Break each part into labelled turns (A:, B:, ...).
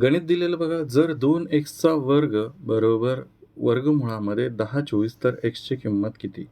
A: गणित दिलेलं बघा जर दोन एक्सचा वर्ग बरोबर वर्गमुळामध्ये दहा चोवीस तर एक्सची किंमत किती?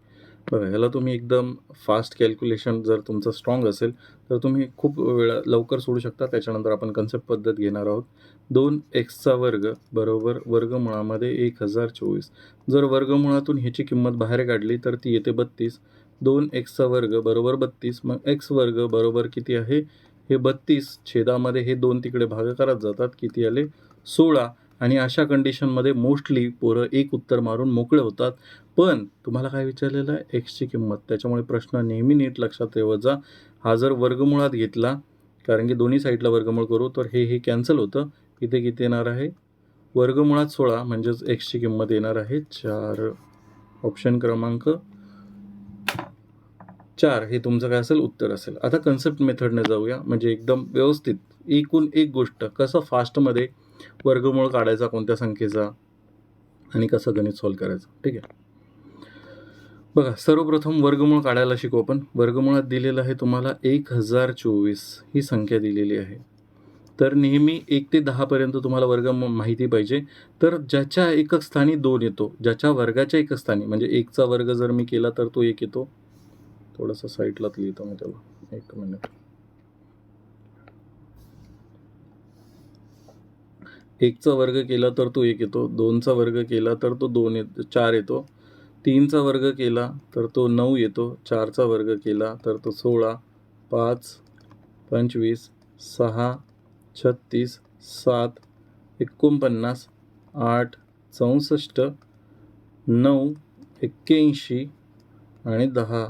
A: बघा ह्याला तुम्ही एकदम फास्ट कॅल्क्युलेशन जर तुमचं स्ट्रॉंग असेल तर तुम्ही खूप वेळा लवकर सोडू शकता. त्याच्यानंतर आपण कन्सेप्ट पद्धत घेणार आहोत. दोन एक्सचा वर्ग बरोबर वर्गमुळामध्ये एक हजार चोवीस. जर वर्गमुळातून ह्याची किंमत बाहेर काढली तर ती येते बत्तीस. दोन एक्सचा वर्ग बरोबर बत्तीस. मग एक्स वर्ग बरोबर किती आहे? हे बत्तीस छेदामध्ये हे दोन तिकडे भागाकारात जातात किती आले सोळा. आणि अशा कंडिशनमध्ये मोस्टली पोरं एक उत्तर मारून मोकळे होतात. पण तुम्हाला काय विचारलेलं आहे? एक्सची किंमत. त्याच्यामुळे प्रश्न नेहमी नीट लक्षात ठेवत जा. हा जर वर्गमुळात घेतला कारण की दोन्ही साईडला वर्गमूळ करू तर हे हे कॅन्सल होतं. इथे किती येणार आहे? वर्गमुळात सोळा म्हणजेच एक्सची किंमत येणार आहे चार. ऑप्शन क्रमांक चार हे तुमचं काय असेल उत्तर असेल. आता कन्सेप्ट मेथडने जाऊया. म्हणजे एकदम व्यवस्थित एकूण एक गोष्ट कसं फास्टमध्ये वर्गमूळ काढायचा कोणत्या संख्येचा आणि कसं गणित सॉल्व करायचं. ठीक आहे? बघा सर्वप्रथम वर्गमूळ काढायला शिकू आपण. वर्गमुळात दिलेलं आहे तुम्हाला एक हजार चोवीस. ही संख्या दिलेली आहे. तर नेहमी एक ते दहापर्यंत तुम्हाला वर्ग म- माहिती पाहिजे. तर ज्याच्या एकक स्थानी दोन येतो. ज्याच्या वर्गाच्या एकक स्थानी म्हणजे एकचा वर्ग जर मी केला तर तो एक येतो. थोडंसं साईडलाच लिहितो मी त्याला एक मिनिट. एकचा वर्ग केला तर तो एक येतो दोनचा वर्ग केला तर तो दोन येतो चार येतो. तीनचा वर्ग केला तर तो नऊ येतो चारचा वर्ग केला तर तो सोळा पाच पंचवीस सहा छत्तीस सात एकोणपन्नास आठ चौसष्ट नऊ एक्क्याऐंशी आणि दहा.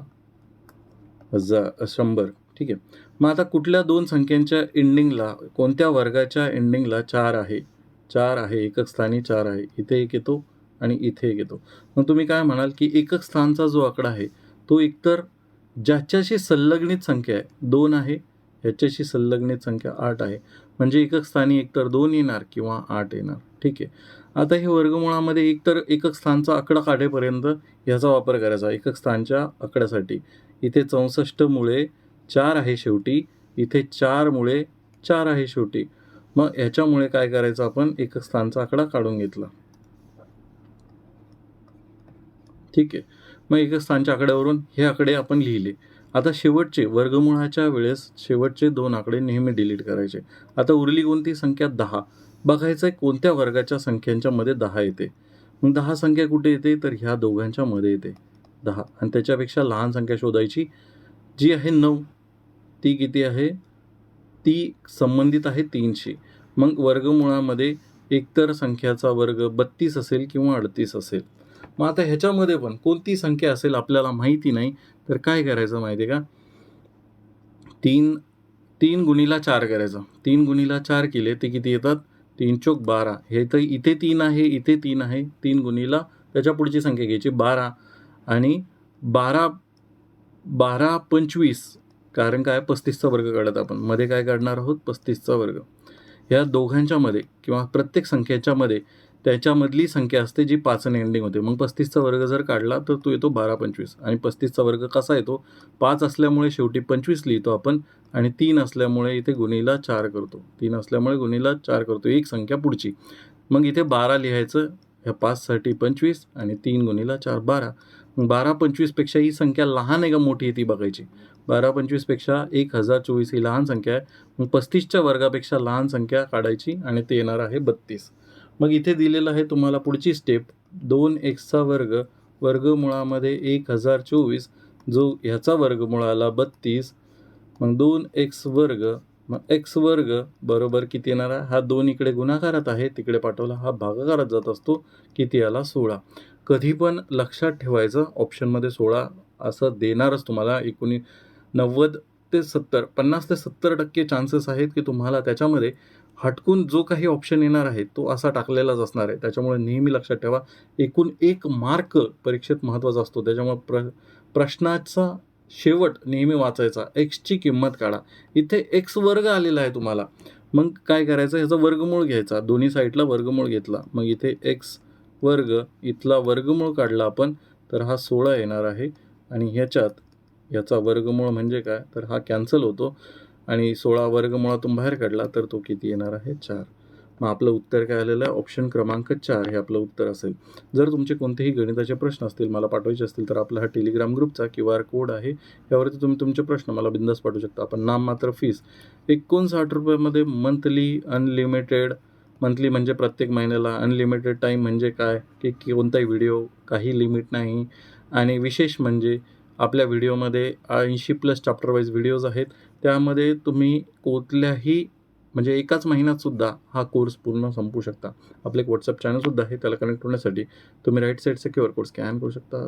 A: हजार शंभर. ठीक आहे. मग आता कुठल्या दोन संख्यांच्या एंडिंगला कोणत्या वर्गाच्या एंडिंगला चार आहे? चार आहे एकक स्थानी चार आहे. इथे एक येतो आणि इथे एक येतो. मग तुम्ही काय म्हणाल की एकक स्थानचा जो आकडा आहे तो एकतर ज्याच्याशी संलग्नित संख्या आहे दोन आहे ह्याच्याशी संलग्नित संख्या आठ आहे. म्हणजे एकक स्थानी एकतर दोन येणार किंवा आठ येणार. ठीक आहे. आता हे वर्गमुळामध्ये एकतर एकक स्थानचा आकडा काढेपर्यंत ह्याचा वापर करायचा एकक स्थानच्या आकड्यासाठी. इथे चौसष्ट मुळे चार आहे शेवटी इथे चार मुळे चार आहे शेवटी. मग ह्याच्यामुळे काय करायचं आपण? एकक स्थानचा आकडा काढून घेतला. ठीक आहे. मग एकक स्थानच्या आकड्यावरून हे आकडे आपण लिहिले. आता शेवटचे वर्गमुळाच्या वेळेस शेवटचे दोन आकडे नेहमी डिलीट करायचे. आता उरली कोणती? संख्या दहा. बघायचं आहे कोणत्या वर्गाच्या संख्यांच्या मध्ये दहा येते. मग दहा संख्या कुठे येते? तर ह्या दोघांच्या मध्ये येते. दहा. आणि त्याच्यापेक्षा लहान संख्या शोधायची जी आहे नऊ. ती किती आहे? ती संबंधित आहे तीनशी. मग वर्गमुळामध्ये एकतर संख्याचा वर्ग बत्तीस असेल किंवा अडतीस असेल. मग आता ह्याच्यामध्ये पण कोणती संख्या असेल आपल्याला माहिती नाही तर काय करायचं माहिती आहे का? तीन तीन गुणीला चार करायचं. तीन गुणीला चार केले ते किती येतात? तीन चोक बारा. हे तर इथे तीन आहे इथे तीन आहे. तीन गुणीला त्याच्या पुढची संख्या घ्यायची बारा. आणि बारा बारा पंचवीस कारण काय? पस्तीसचा वर्ग काढत आपण. मध्ये काय काढणार आहोत? पस्तीसचा वर्ग. ह्या दोघांच्यामध्ये किंवा प्रत्येक संख्येच्यामध्ये त्याच्यामधली संख्या असते जी पाचने एंडिंग होते. मग पस्तीसचा वर्ग जर काढला तर तो येतो बारा पंचवीस. आणि पस्तीसचा वर्ग कसा येतो? पाच असल्यामुळे शेवटी पंचवीस लिहितो आपण आणि तीन असल्यामुळे इथे गुणीला चार करतो. तीन असल्यामुळे गुणीला चार करतो. एक संख्या पुढची. मग इथे बारा लिहायचं. ह्या पाचसाठी पंचवीस आणि तीन गुणीला चार बारा. बारा पंचवीसपेक्षा ही संख्या लहान आहे का मोठी आहे ती बघायची. बारा पंचवीसपेक्षा एक हजार चोवीस ही लहान संख्या आहे. मग पस्तीसच्या वर्गापेक्षा लहान संख्या काढायची आणि ते येणार आहे बत्तीस. मग इथे दिलेलं आहे तुम्हाला पुढची स्टेप दोन एक्सचा वर्ग वर्गमुळामध्ये एक हजार चोवीस. जो ह्याचा वर्गमुळाला बत्तीस. मग दोन एक्स वर्ग मग एक्स वर्ग बरोबर किती येणार? आहे हा दोन इकडे गुणाकारात आहे तिकडे पाठवला हा भागाकारात जात असतो किती आला? सोळा. कधी पण लक्षात ठेवायचं ऑप्शनमध्ये सोळा असं देणारच तुम्हाला. एकोणी नव्वद ते सत्तर पन्नास ते सत्तर टक्के चान्सेस आहेत की तुम्हाला त्याच्यामध्ये हटकून जो काही ऑप्शन येणार आहे तो असा टाकलेलाच असणार आहे. त्याच्यामुळे नेहमी लक्षात ठेवा एकूण एक मार्क परीक्षेत महत्त्वाचा असतो. त्याच्यामुळे प्र प्रश्नाचा शेवट नेहमी वाचायचा. एक्सची किंमत काढा. इथे एक्स वर्ग आलेला आहे तुम्हाला. मग काय करायचं? ह्याचा वर्गमूळ घ्यायचा. दोन्ही साईडला वर्गमूळ घेतला. मग इथे एक्स वर्ग इथला वर्गमूळ काढला आपण. तर हा सोळा येणार आहे. आणि ह्याच्यात याचा वर्गमूळ म्हणजे काय? तर हा कॅन्सल होतो. आणि सोळा वर्गमुळातून बाहेर काढला तर तो किती येणार आहे? चार. मग आपलं उत्तर काय आलेलं आहे? ऑप्शन क्रमांक चार हे आपलं उत्तर असेल. जर तुमचे कोणतेही गणिताचे प्रश्न असतील मला पाठवायचे असतील तर आपला हा टेलिग्राम ग्रुपचा क्यू आर कोड आहे. यावरती तुम्ही तुमचे प्रश्न मला बिंदास पाठवू शकता. आपण नाम मात्र फीस एकोणसाठ रुपयामध्ये मंथली अनलिमिटेड मंथली म्हणजे प्रत्येक महिन्याला अनलिमिटेड टाईम म्हणजे काय? की कोणताही व्हिडिओ काही लिमिट नाही. आणि विशेष म्हणजे आपल्या व्हिडिओमध्ये ऐंशी प्लस चॅप्टर वाईज व्हिडिओज आहेत. त्यामध्ये तुम्ही कुठल्याही म्हणजे एकाच महिन्यातसुद्धा हा कोर्स पूर्ण संपू शकता. आपलं एक व्हॉट्सअप चॅनलसुद्धा आहे त्याला कनेक्ट होण्यासाठी तुम्ही राईट साईडचे क्यू आर कोड स्कॅन करू शकता.